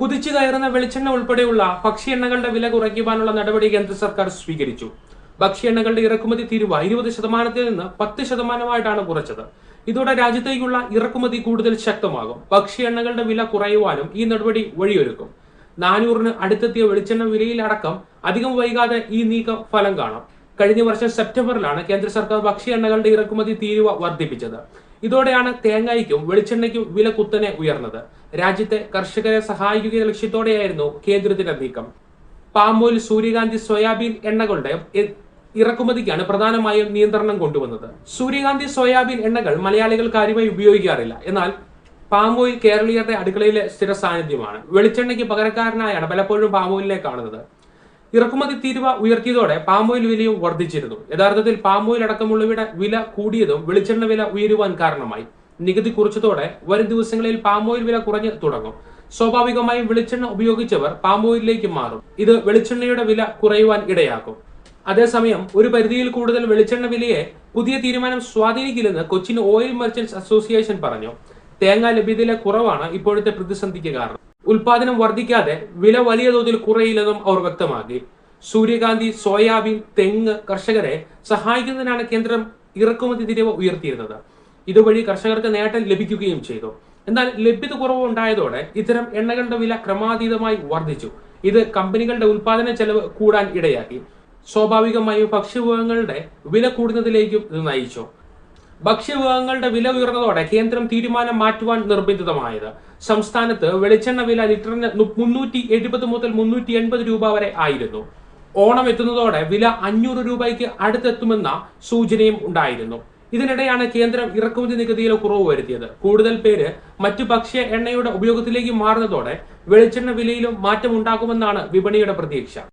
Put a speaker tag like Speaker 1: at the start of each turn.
Speaker 1: കുതിച്ചു കയറുന്ന വെളിച്ചെണ്ണ ഉൾപ്പെടെയുള്ള ഭക്ഷ്യ എണ്ണകളുടെ വില കുറയ്ക്കുവാനുള്ള നടപടി കേന്ദ്ര സർക്കാർ സ്വീകരിച്ചു. ഭക്ഷ്യ എണ്ണകളുടെ ഇറക്കുമതി തീരുവ ഇരുപത് ശതമാനത്തിൽ നിന്ന് പത്ത് ശതമാനമായിട്ടാണ് കുറച്ചത്. ഇതോടെ രാജ്യത്തേക്കുള്ള ഇറക്കുമതി കൂടുതൽ ശക്തമാകും. ഭക്ഷ്യ എണ്ണകളുടെ വില കുറയുവാനും ഈ നടപടി വഴിയൊരുക്കും. നാനൂറിന് അടുത്തെത്തിയ വെളിച്ചെണ്ണ വിലയിലടക്കം അധികം വൈകാതെ ഈ നീക്കം ഫലം കാണും. കഴിഞ്ഞ വർഷം സെപ്റ്റംബറിലാണ് കേന്ദ്ര സർക്കാർ ഭക്ഷ്യ എണ്ണകളുടെ ഇറക്കുമതി തീരുവ വർദ്ധിപ്പിച്ചത്. ഇതോടെയാണ് തേങ്ങയ്ക്കും വെളിച്ചെണ്ണയ്ക്കും വില കുത്തനെ ഉയർന്നത്. രാജ്യത്തെ കർഷകരെ സഹായിക്കുക എന്ന ലക്ഷ്യത്തോടെയായിരുന്നു കേന്ദ്രത്തിന്റെ നീക്കം. പാമോയിൽ സൂര്യകാന്തി സോയാബീൻ എണ്ണകളുടെ ഇറക്കുമതിക്കാണ് പ്രധാനമായും നിയന്ത്രണം കൊണ്ടുവന്നത്. സൂര്യകാന്തി സോയാബീൻ എണ്ണകൾ മലയാളികൾ കാര്യമായി ഉപയോഗിക്കാറില്ല. എന്നാൽ പാമ്പോയിൽ ഓയിൽ കേരളീയരുടെ അടുക്കളയിലെ സ്ഥിര സാന്നിധ്യമാണ്. വെളിച്ചെണ്ണയ്ക്ക് പകരക്കാരനായാണ് പലപ്പോഴും പാമ്പോയിലെ കാണുന്നത്. ഇറക്കുമതി തീരുവ ഉയർത്തിയതോടെ പാമ്പോയിൽ വിലയും വർദ്ധിച്ചിരുന്നു. യഥാർത്ഥത്തിൽ പാമ്പോയിൽ ഓയിൽ അടക്കമുള്ളവയുടെ വില കൂടിയതും വെളിച്ചെണ്ണ വില ഉയരുവാൻ കാരണമായി. നികുതി കുറിച്ചതോടെ വരും ദിവസങ്ങളിൽ പാം ഓയിൽ വില കുറഞ്ഞു തുടങ്ങും. സ്വാഭാവികമായും വെളിച്ചെണ്ണ ഉപയോഗിച്ചവർ പാം മാറും. ഇത് വെളിച്ചെണ്ണയുടെ വില കുറയുവാൻ ഇടയാക്കും. അതേസമയം ഒരു പരിധിയിൽ കൂടുതൽ വെളിച്ചെണ്ണ വിലയെ പുതിയ തീരുമാനം സ്വാധീനിക്കില്ലെന്ന് കൊച്ചിൻ ഓയിൽ മെർച്ചന്റ്സ് അസോസിയേഷൻ പറഞ്ഞു. തേങ്ങ ലഭ്യതയിലെ കുറവാണ് ഇപ്പോഴത്തെ പ്രതിസന്ധിക്ക് കാരണം. ഉൽപാദനം വർദ്ധിക്കാതെ വില വലിയ തോതിൽ കുറയില്ലെന്നും അവർ വ്യക്തമാക്കി. സൂര്യകാന്തി സോയാബീൻ തെങ്ങ് കർഷകരെ സഹായിക്കുന്നതിനാണ് കേന്ദ്രം ഇറക്കുമതി തിരിവ് ഉയർത്തിയിരുന്നത്. ഇതുവഴി കർഷകർക്ക് നേട്ടം ലഭിക്കുകയും ചെയ്തു. എന്നാൽ ലഭ്യത കുറവ് ഉണ്ടായതോടെ ഇത്തരം എണ്ണകളുടെ വില ക്രമാതീതമായി വർദ്ധിച്ചു. ഇത് കമ്പനികളുടെ ഉൽപാദന ചെലവ് കൂടാൻ ഇടയാക്കി. സ്വാഭാവികമായും ഭക്ഷ്യവിഭവങ്ങളുടെ വില കൂടുന്നതിലേക്കും ഇത് നയിച്ചു. ഭക്ഷ്യവിഭവങ്ങളുടെ വില ഉയർന്നതോടെ കേന്ദ്രം തീരുമാനം മാറ്റുവാൻ നിർബന്ധിതമായത്. സംസ്ഥാനത്ത് വെളിച്ചെണ്ണ വില ലിറ്ററിന് മുന്നൂറ്റി എഴുപത് മുതൽ മുന്നൂറ്റി എൺപത് രൂപ വരെ ആയിരുന്നു. ഓണം എത്തുന്നതോടെ വില അഞ്ഞൂറ് രൂപയ്ക്ക് അടുത്തെത്തുമെന്ന സൂചനയും ഉണ്ടായിരുന്നു. ഇതിനിടെയാണ് കേന്ദ്രം ഇറക്കുമതി നികുതിയിൽ കുറവ് വരുത്തിയത്. കൂടുതൽ പേര് മറ്റു ഭക്ഷ്യ എണ്ണയുടെ ഉപയോഗത്തിലേക്ക് മാറുന്നതോടെ വെളിച്ചെണ്ണ വിലയിലും മാറ്റമുണ്ടാകുമെന്നാണ് വിപണിയുടെ പ്രതീക്ഷ.